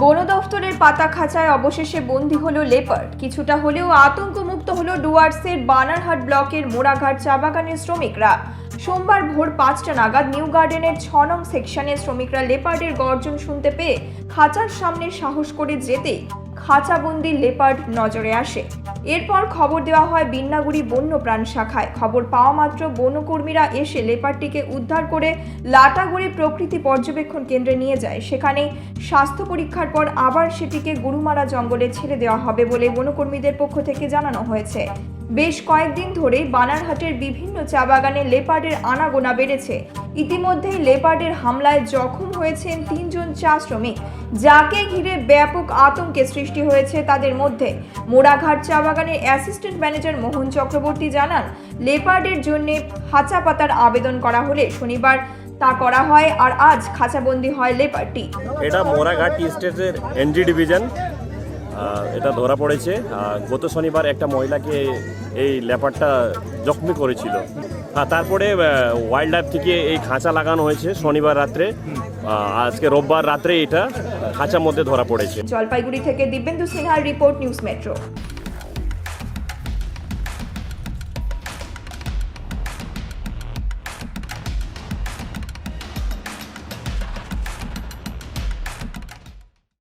বন দফতরের পাতা খাঁচায় অবশেষে বন্দী হলো লেপার্ড। কিছুটা হলেও আতঙ্কমুক্ত হলো ডুয়ার্সের বানারহাট ব্লকের মোড়াঘাট চা বাগানের শ্রমিকরা। সোমবার ভোর পাঁচটা নাগাদ নিউ গার্ডেনের ছ নং সেকশনের শ্রমিকরা লেপার্ডের গর্জন শুনতে পেয়ে খাঁচার সামনে সাহস করে যেতে খাঁচাবন্দি লেপার্ড নজরে আসে। এরপর খবর দেওয়া হয় বিন্নাগুড়ি বন্যপ্রাণ শাখায়। খবর পাওয়া মাত্র বনকর্মীরা এসে লেপারটিকে উদ্ধার করে লাটাগুড়ি প্রকৃতি পর্যবেক্ষণ কেন্দ্রে নিয়ে যায়। সেখানে স্বাস্থ্য পরীক্ষার পর আবার সেটিকে গুরুমারা জঙ্গলে ছেড়ে দেওয়া হবে বলে বনকর্মীদের পক্ষ থেকে জানানো হয়েছে। বেশ কয়েকদিন ধরে বানারহাটের বিভিন্ন চা বাগানে লেপার্ডের আনাগোনা বেড়েছে। ইতিমধ্যেই লেপার্ডের হামলায় জখম হয়েছেন তিনজন চা শ্রমিক যাকে ঘিরে ব্যাপক আতঙ্কের সৃষ্টি হয়েছে তাদের মধ্যে। মোড়াঘাট চা বাগানের অ্যাসিস্ট্যান্ট ম্যানেজার মোহন চক্রবর্তী জানান, লেপার্ডের জন্য খাঁচা পাতার আবেদন করা হলে শনিবার তা করা হয় আর আজ খাঁচাবন্দি হয় লেপার্ডটি। এটা মোরাঘাট টি স্টেটের এনজি ডিভিশন। এটা ধরা পড়েছে। গত শনিবার একটা মহিলাকে এই লেপারটা জখমি করেছিল। হ্যাঁ তারপরে ওয়াইল্ড লাইফ থেকে এই খাঁচা লাগানো হয়েছে শনিবার রাত্রে। আজকে রোববার রাত্রে এটা খাঁচার মধ্যে ধরা পড়েছে। জলপাইগুড়ি থেকে দিব্যেন্দু সিনহার রিপোর্ট নিউজ মেট্রো।